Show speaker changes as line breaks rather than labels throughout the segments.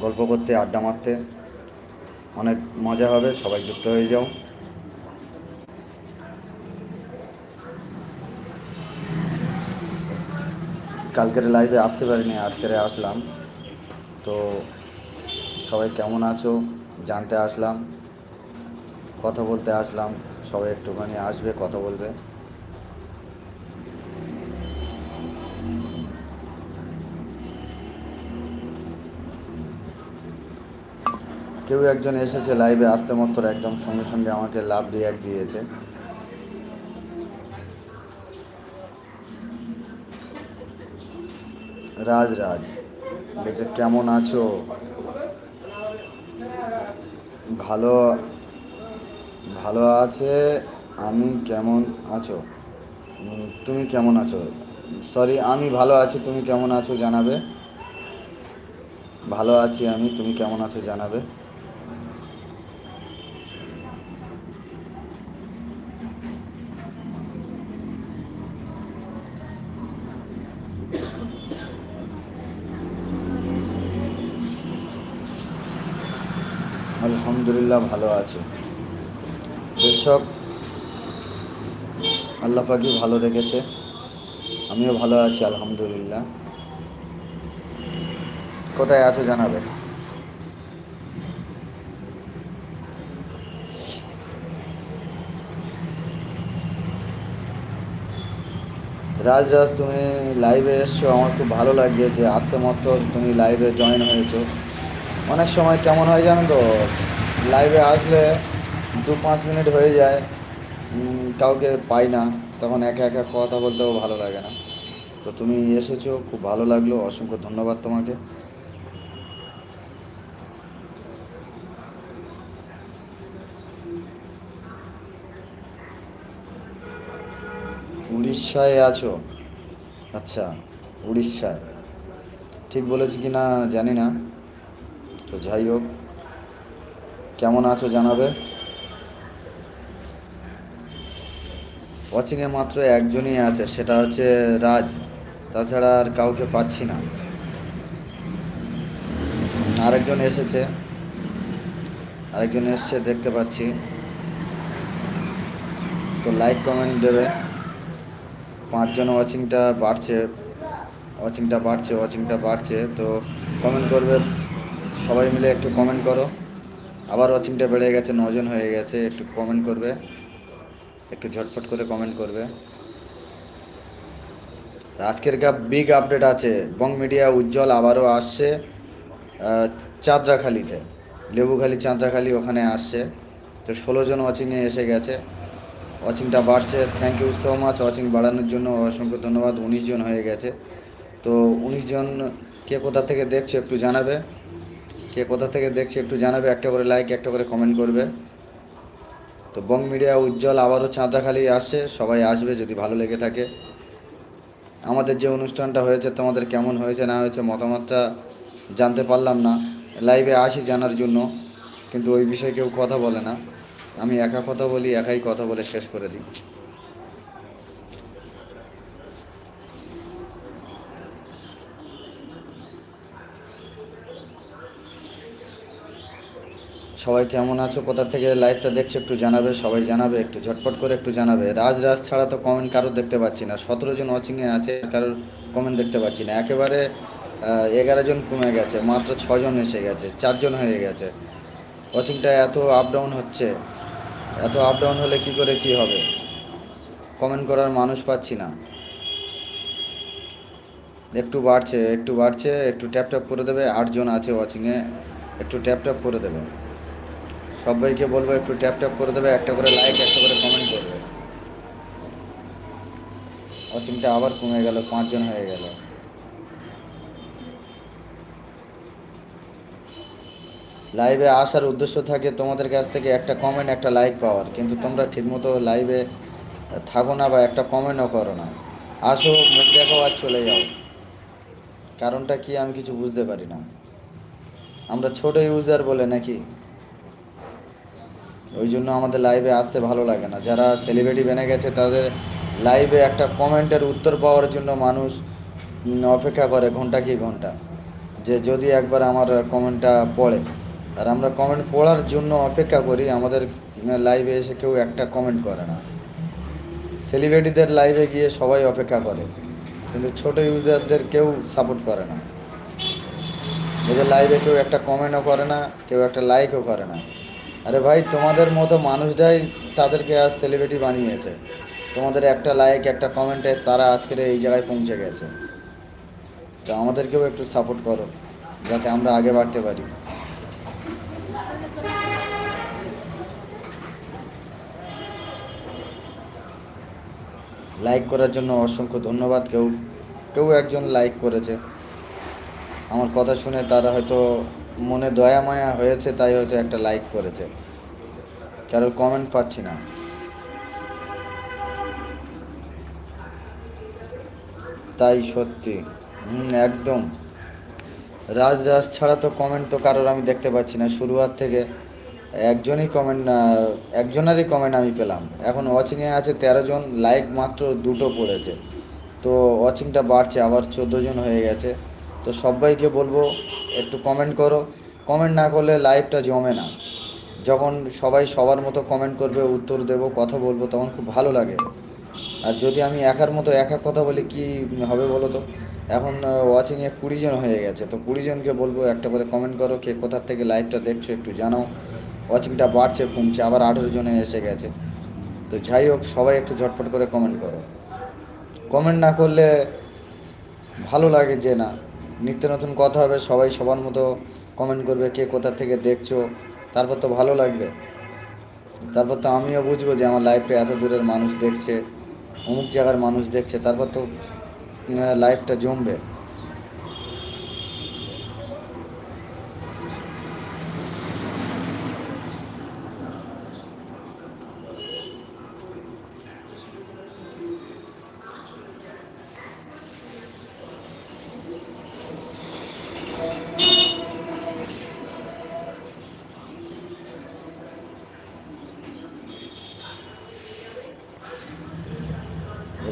গল্প করতে, আড্ডা মারতে। অনেক মজা হবে, সবাই যুক্ত হয়ে যাও। কালকের লাইভে আসতে পারিনি, আজকের আসলাম। তো সবাই কেমন আছো? জানতে আসলাম। কথা বলতে আসলাম। সবাই একটুখানি আসবে, কথা বলবে। কেউ একজন এসেছে লাইভে আসতে মাত্র একদম সঙ্গে সঙ্গে আমাকে লাভ রিয়াক্ট দিয়েছে। রাজ রাজ বলছে কেমন আছো? ভালো ভালো আছে? আমি কেমন আছো? তুমি কেমন আছো? সরি আমি ভালো আছি, তুমি কেমন আছো জানাবে? ভালো আছি আমি, তুমি কেমন আছো জানাবে? আলহামদুলিল্লাহ ভালো আছে। দর্শক আল্লাহ পাকি ভালো রেখেছে, আমিও ভালো আছি, আলহামদুলিল্লাহ। কোথায় আছো জানাবে? রাজ রাজ, তুমি লাইভে এসছো, আমার খুব ভালো লাগছে যে আজকে মতো তুমি লাইভে জয়েন হয়েছো। অনেক সময় কেমন হয় জানো তো? লাইভে আসলে দু পাঁচ মিনিট হয়ে যায় কাউকে পাই না। তখন একা একা কথা বলতেও ভালো লাগে না। তো তুমি এসেছ, খুব ভালো লাগল, অসংখ্য ধন্যবাদ তোমাকে। উড়িষ্যায় আছো? আচ্ছা উড়িষ্যায়। ঠিক বলেছি কি না জানি না। তো যাই হোক, কেমন আছো জানাবে? ওয়াচিংয়ে মাত্র একজনই আছে, সেটা হচ্ছে রাজ। তাছাড়া আর কাউকে পাচ্ছি না। আরেকজন এসেছে। আরেকজন এসছে, দেখতে পাচ্ছি। তো লাইক কমেন্ট দেবে। পাঁচজন ওয়াচিংটা বাড়ছে ওয়াচিংটা বাড়ছে ওয়াচিংটা বাড়ছে, তো কমেন্ট করবে। সবাই মিলে একটু কমেন্ট করো। আবার ওয়াচিংটা বেড়ে গেছে নজন হয়ে গেছে, একটু কমেন্ট করবে। একটু ঝটফট করে কমেন্ট করবে। আজকের গা বিগ আপডেট আছে। বং মিডিয়া উজ্জ্বল আবারও আসছে চাঁদরাখালিতে। লেবুখালি, চাঁদরাখালি ওখানে আসছে। তো ষোলো জন ওয়াচিংয়ে এসে গেছে। ওয়াচিংটা বাড়ছে। Thank you so much watching বাড়ানোর জন্য অসংখ্য ধন্যবাদ। উনিশ জন হয়ে গেছে। তো উনিশ জন কে কোথা থেকে দেখছ একটু জানাবে। কে কোথা থেকে দেখছে একটু জানাবে, একটা করে লাইক একটা করে কমেন্ট করবে। তো বং মিডিয়া উজ্জ্বল আবারও চাঁদাখালি আসছে, সবাই আসবে যদি ভালো লেগে থাকে। আমাদের যে অনুষ্ঠানটা হয়েছে, তোমাদের কেমন হয়েছে, না হয়েছে মতামতটা জানতে পারলাম না। লাইভে আসি জানার জন্য, কিন্তু ওই বিষয়ে কেউ কথা বলে না। আমি একা কথা বলি, একাই কথা বলে শেষ করে দিই। সবাই কেমন আছো? কোথা থেকে লাইভটা দেখছ একটু জানাবে, সবাই জানাবে, একটু ঝটপট করে একটু জানাবে। রাজ রাজ ছাড়া তো কমেন্ট কারোর দেখতে পাচ্ছি না। সতেরো জন ওয়াচিংয়ে আছে কারোর কমেন্ট দেখতে পাচ্ছি না। একেবারে এগারো জন কমে গেছে, মাত্র ছজন এসে গেছে চারজন হয়ে গেছে। ওয়াচিংটা এত আপ ডাউন হচ্ছে, এত আপ ডাউন হলে কি করে কি হবে? কমেন্ট করার মানুষ পাচ্ছি না। একটু বাড়ছে একটু বাড়ছে, একটু ট্যাপ ট্যাপ করে দেবে আটজন আছে ওয়াচিংয়ে একটু ট্যাপ ট্যাপ করে দেবে। সবাইকে বলব, একটু ট্যাপ ট্যাপ করে দেবে, একটা করে লাইক একটা করে কমেন্ট করবে। ওয়াচিংটা আবার কমে গেল, পাঁচজন হয়ে গেল। লাইভে আসার উদ্দেশ্য থাকে তোমাদের কাছ থেকে একটা কমেন্ট একটা লাইক পাওয়ার। কিন্তু তোমরা ঠিকমতো লাইভে থাকো না বা একটা কমেন্টও করো না। আসো, মুখ দেখো আর চলে যাও। কারণটা কি আমি কিছু বুঝতে পারি না। আমরা ছোট ইউজার বলে নাকি? ওই জন্য আমাদের লাইভে আসতে ভালো লাগে না। যারা সেলিব্রিটি বেনে গেছে, তাদের লাইভে একটা কমেন্টের উত্তর পাওয়ার জন্য মানুষ অপেক্ষা করে ঘণ্টা কি ঘণ্টা। যে যদি একবার আমার কমেন্টটা পড়ে। আর আমরা কমেন্ট পড়ার জন্য অপেক্ষা করি, আমাদের লাইভে এসে কেউ একটা কমেন্ট করে না। সেলিব্রিটিদের লাইভে গিয়ে সবাই অপেক্ষা করে। কিন্তু ছোট ইউজারদের কেউ সাপোর্ট করে না। এদের লাইভে কেউ একটা কমেন্টও করে না, কেউ একটা লাইকও করে না। আরে ভাই, তোমাদের মতো মানুষরাই তাদেরকে আজ সেলিব্রিটি বানিয়েছে। তোমাদের একটা লাইক একটা কমেন্টে তারা আজকের এই জায়গায় পৌঁছে গেছে। তো আমাদেরকেও একটু সাপোর্ট করো, যাতে আমরা আগে বাড়তে পারি। লাইক করার জন্য অসংখ্য ধন্যবাদ। কেউ কেউ একজন লাইক করেছে। আমার কথা শুনে তারা হয়তো মনে দয়া মায়া হয়েছে, তাই হয়তো একটা লাইক করেছে। কারোর কমেন্ট পাচ্ছি না। তাই সত্যি। হুম, একদম। রাজ রাজ ছাড়া তো কমেন্ট তো কারোর আমি দেখতে পাচ্ছি না। শুরুয়াত থেকে একজনই কমেন্ট একজনেরই কমেন্ট আমি পেলাম। এখন ওয়াচিংয়ে আছে তেরো জন লাইক মাত্র দুটো পড়েছে। তো ওয়াচিংটা বাড়ছে, আবার চোদ্দ জন হয়ে গেছে। তো সবাইকে বলব, একটু কমেন্ট করো। কমেন্ট না করলে লাইভটা জমে না। যখন সবাই সবার মতো কমেন্ট করবে, উত্তর দেব, কথা বলব, তখন খুব ভালো লাগে। আর যদি আমি একার মতো একা কথা বলি, কি হবে বলো তো? এখন ওয়াচিংয়ে কুড়ি জন হয়ে গেছে। তো কুড়ি জনকে বলব, একটা করে কমেন্ট করো, কে কোথার থেকে লাইভটা দেখছ একটু জানাও। ওয়াচিংটা বাড়ছে কমছে, আবার আঠেরো জনে এসে গেছে। তো যাই হোক, সবাই একটু ঝটপট করে কমেন্ট করো। কমেন্ট না করলে ভালো লাগে যে না। নিত্য নতুন কথা হবে, সবাই সবার মতো কমেন্ট করবে কে কোথা থেকে দেখছ, তারপর তো ভালো লাগবে। তারপর তো আমিও বুঝব যে আমার লাইফটা এত দূরের মানুষ দেখছে, অমুক জায়গার মানুষ দেখছে, তারপর তো লাইফটা জমবে।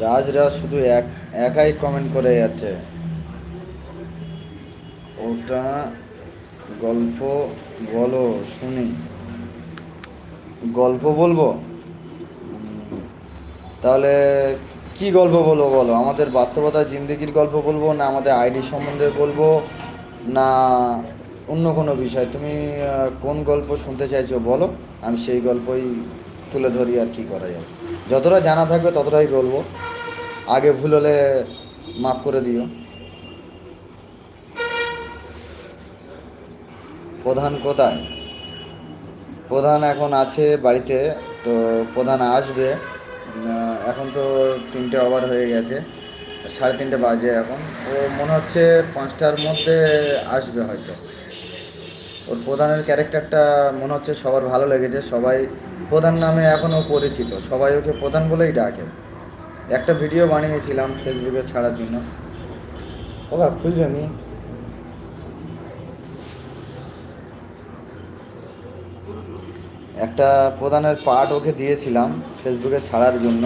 রাজরা শুধু এক, একাই কমেন্ট করে যাচ্ছে। ওটা গল্প বলো, শুনি। গল্প বলব? তাহলে কি গল্প বলব বলো? আমাদের বাস্তবতা জিন্দগির গল্প বলব, না আমাদের আইডি সম্বন্ধে বলব, না অন্য কোনো বিষয়? তুমি কোন গল্প শুনতে চাইছো বলো? আমি সেই গল্পই তুলে ধরি আর কি করা যায়। যতটা জানা থাকবে ততটাই বলব। আগে ভুল হলে মাফ করে দিও। প্রধান কোথায়? প্রধান এখন আছে বাড়িতে, তো প্রধান আসবে। এখন তো তিনটে ওভার হয়ে গেছে, সাড়ে তিনটে বাজে এখন। ও মনে হচ্ছে পাঁচটার মধ্যে আসবে হয়তো। ওর প্রধানের ক্যারেক্টারটা মনে হচ্ছে সবার ভালো লেগেছে, সবাই প্রধান নামে এখনও পরিচিত, সবাই ওকে প্রধান বলেই ডাকে। একটা ভিডিও বানিয়েছিলাম ফেসবুকে ছাড়ার জন্য। ও খুঁজবে নি। একটা প্রধানের পার্ট ওকে দিয়েছিলাম ফেসবুকে ছাড়ার জন্য।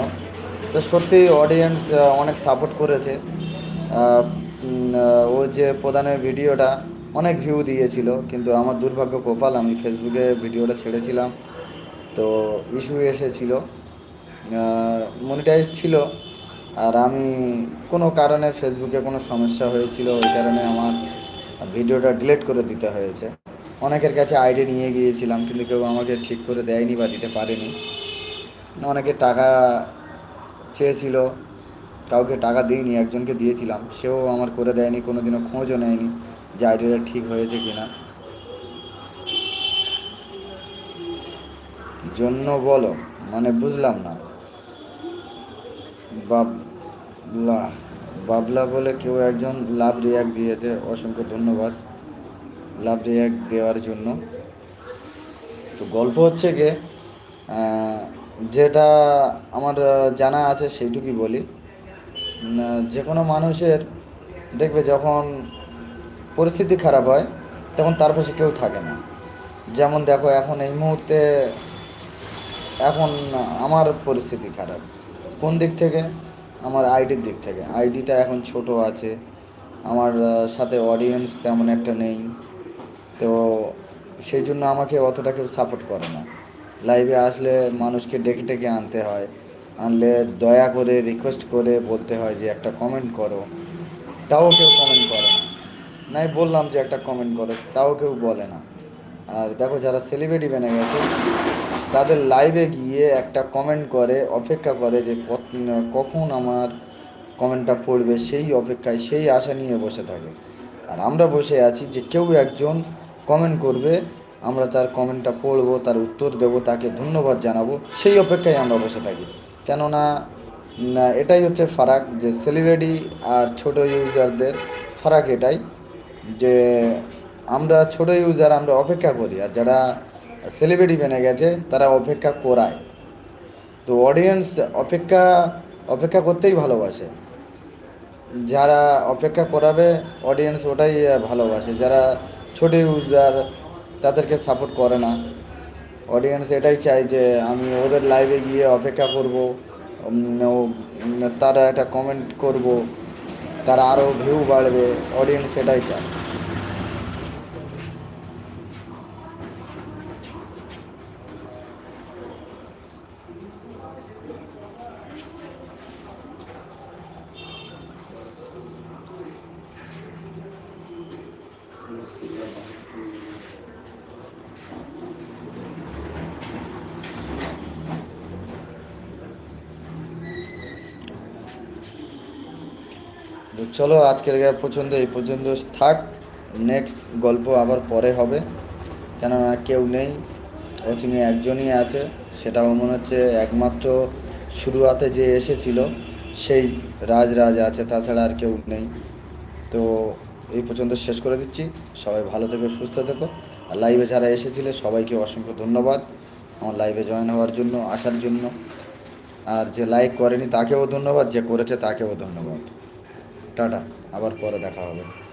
তো সত্যি অডিয়েন্স অনেক সাপোর্ট করেছে। ও যে প্রধানের ভিডিওটা অনেক ভিউ দিয়েছিল কিন্তু আমার দুর্ভাগ্য কপাল আমি ফেসবুকে ভিডিওটা ছেড়েছিলাম। তো ইস্যু এসেছিল। মনিটাইজ ছিল। আর আমি কোনো কারণে ফেসবুকে কোনো সমস্যা হয়েছিল, ওই কারণে আমার ভিডিওটা ডিলিট করে দিতে হয়েছে। অনেকের কাছে আইডি নিয়ে গিয়েছিলাম, কিন্তু কেউ আমাকে ঠিক করে দেয়নি বা দিতে পারেনি। অনেকে টাকা চেয়েছিল, কাউকে টাকা দিইনি, একজনকে দিয়েছিলাম। সেও আমার করে দেয়নি কোনো দিনও খোঁজও নেয়নি যে আইডিটা ঠিক হয়েছে কি না জন্য বলো মানে বুঝলাম না। বাবলা বাবলা বলে কেউ একজন লাভ রিয়াক্ট দিয়েছে, অসংখ্য ধন্যবাদ লাভ রিয়াক্ট দেওয়ার জন্য। তো গল্প হচ্ছে গিয়ে যেটা আমার জানা আছে সেইটুকুই বলি। যে কোনো মানুষের, দেখবে যখন পরিস্থিতি খারাপ হয়, তখন তার পাশে কেউ থাকে না। যেমন দেখো, এখন এই মুহূর্তে, এখন আমার পরিস্থিতি খারাপ। কোন দিক থেকে? আমার আইডির দিক থেকে। আইডিটা এখন ছোট আছে। আমার সাথে অডিয়েন্স তেমন একটা নেই। তো সেই জন্য আমাকে অতটা কেউ সাপোর্ট করে না। লাইভে আসলে মানুষকে ডেকে ডেকে আনতে হয়। আনলে দয়া করে রিকোয়েস্ট করে বলতে হয় যে, একটা কমেন্ট করো। তাও কেউ কমেন্ট করে না। নাই বললাম যে, একটা কমেন্ট করো। তাও কেউ বলে না। আর দেখো, যারা সেলিব্রিটি বেনে গেছে তাদের লাইভে গিয়ে একটা কমেন্ট করে, অপেক্ষা করে যে কখন আমার কমেন্টটা পড়বে, সেই অপেক্ষায়, সেই আশা নিয়ে বসে থাকে। আর আমরা বসে আছি যে কেউ একজন কমেন্ট করবে, আমরা তার কমেন্টটা পড়ব, তার উত্তর দেব, তাকে ধন্যবাদ জানাব, সেই অপেক্ষায় আমরা বসে থাকি। কেননা এটাই হচ্ছে ফারাক যে সেলিব্রিটি আর ছোট ইউজারদের ফারাক এটাই যে আমরা ছোট ইউজার আমরা অপেক্ষা করি। আর যারা সেলিব্রিটি বেনে গেছে, তারা অপেক্ষা করায়। তো অডিয়েন্স অপেক্ষা অপেক্ষা করতেই ভালোবাসে। যারা অপেক্ষা করাবে অডিয়েন্স ওটাই ভালোবাসে। যারা ছোট ইউজার তাদেরকে সাপোর্ট করে না। অডিয়েন্স এটাই চায় যে, আমি ওদের লাইভে গিয়ে অপেক্ষা করব তারা একটা কমেন্ট করব, তারা আরও ভিউ বাড়বে। অডিয়েন্স এটাই চায়। চলো, আজকের পছন্দ এই পর্যন্ত থাক। নেক্সট গল্প আবার পরে হবে। কেননা কেউ নেই কোচিংয়ে একজনই আছে। সেটাও মনে হচ্ছে একমাত্র শুরুয়াতে যে এসেছিল, সেই রাজ রাজ আছে, তাছাড়া আর কেউ নেই। তো এই পর্যন্ত শেষ করে দিচ্ছি। সবাই ভালো থেকো, সুস্থ থেকো। আর লাইভে যারা এসেছিলে, সবাইকে অসংখ্য ধন্যবাদ। আমার লাইভে জয়েন হওয়ার জন্য, আসার জন্য। আর যে লাইক করেনি, তাকেও ধন্যবাদ। যে করেছে, তাকেও ধন্যবাদ। টাটা, আবার পরে দেখা হবে।